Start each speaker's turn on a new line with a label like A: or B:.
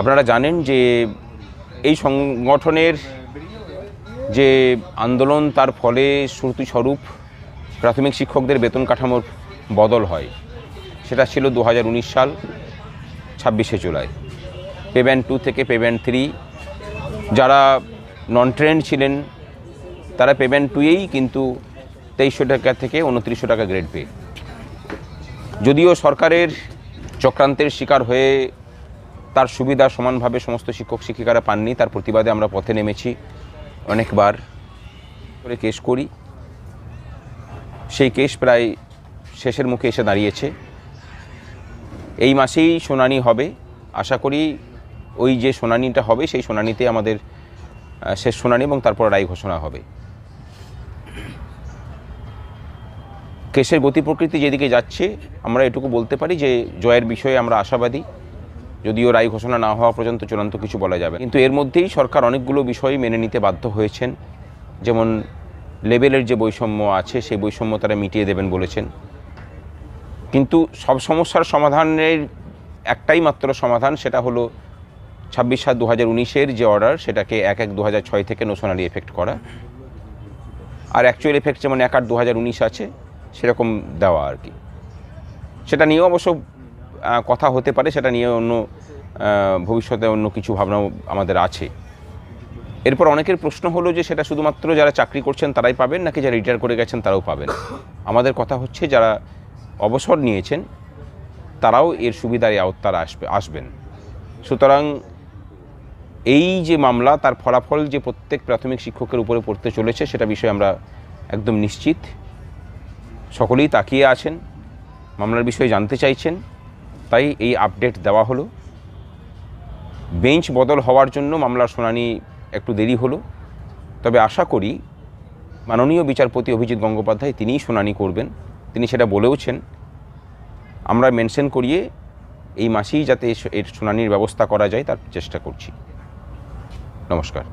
A: আপনারা জানেন যে এই সংগঠনের যে আন্দোলন, তার ফলে শ্রুতিস্বরূপ প্রাথমিক শিক্ষকদের বেতন কাঠামোর বদল হয়। সেটা ছিল দু হাজার উনিশ সাল, ছাব্বিশে জুলাই। পেব্যান্ড টু থেকে পেব্যান্ড থ্রি যারা নন ট্রেন্ড ছিলেন, তারা পেব্যান্ড টুয়েই কিন্তু তেইশশো টাকা থেকে উনত্রিশশো টাকা গ্রেড পে যদিও সরকারের চক্রান্তের শিকার হয়ে তার সুবিধা সমানভাবে সমস্ত শিক্ষক শিক্ষিকারা পাননি। তার প্রতিবাদে আমরা পথে নেমেছি। অনেকবার করে কেস করি। সেই কেস প্রায় শেষের মুখে এসে দাঁড়িয়েছে। এই মাসেই শুনানি হবে। আশা করি ওই যে শুনানিটা হবে, সেই শুনানিতে আমাদের শেষ শুনানি এবং তারপর রায় ঘোষণা হবে। কেসের গতি প্রকৃতি যেদিকে যাচ্ছে, আমরা এটুকু বলতে পারি যে জয়ের বিষয়ে আমরা আশাবাদী। যদিও রায় ঘোষণা না হওয়া পর্যন্ত চূড়ান্ত কিছু বলা যাবে। কিন্তু এর মধ্যেই সরকার অনেকগুলো বিষয় মেনে নিতে বাধ্য হয়েছেন। যেমন লেভেলের যে বৈষম্য আছে, সেই বৈষম্য তারা মিটিয়ে দেবেন বলেছেন। কিন্তু সব সমস্যার সমাধানের একটাই মাত্র সমাধান, সেটা হলো ছাব্বিশ সাত দু হাজার উনিশের যে অর্ডার সেটাকে এক এক দু হাজার ছয় থেকে নোশনালি এফেক্ট করা। আর অ্যাকচুয়াল এফেক্ট যেমন এক আট দু হাজার উনিশ আছে, সেরকম দেওয়া আর কি। সেটা নিয়েও অবশ্য কথা হতে পারে, সেটা নিয়ে অন্য ভবিষ্যতে অন্য কিছু ভাবনা আমাদের আছে। এরপর অনেকের প্রশ্ন হলো যে সেটা শুধুমাত্র যারা চাকরি করছেন তারাই পাবেন, নাকি যারা রিটায়ার করে গেছেন তারাও পাবেন? আমাদের কথা হচ্ছে যারা অবসর নিয়েছেন, তারাও এর সুবিধার এই আওতারা আসবে, আসবেন। সুতরাং এই যে মামলা, তার ফলাফল যে প্রত্যেক প্রাথমিক শিক্ষকের উপরে পড়তে চলেছে, সেটা বিষয়ে আমরা একদম নিশ্চিত। সকলেই তাকিয়ে আছেন, মামলার বিষয়ে জানতে চাইছেন। তাই এই আপডেট দেওয়া হলো। বেঞ্চ বদল হওয়ার জন্য মামলার শুনানি একটু দেরি হলো। তবে আশা করি মাননীয় বিচারপতি অভিজিৎ গঙ্গোপাধ্যায় তিনিই শুনানি করবেন। তিনি সেটা বলেওছেন। আমরা মেনশন করিয়ে এই মাসেই যাতে এর শুনানির ব্যবস্থা করা যায় তার চেষ্টা করছি। নমস্কার।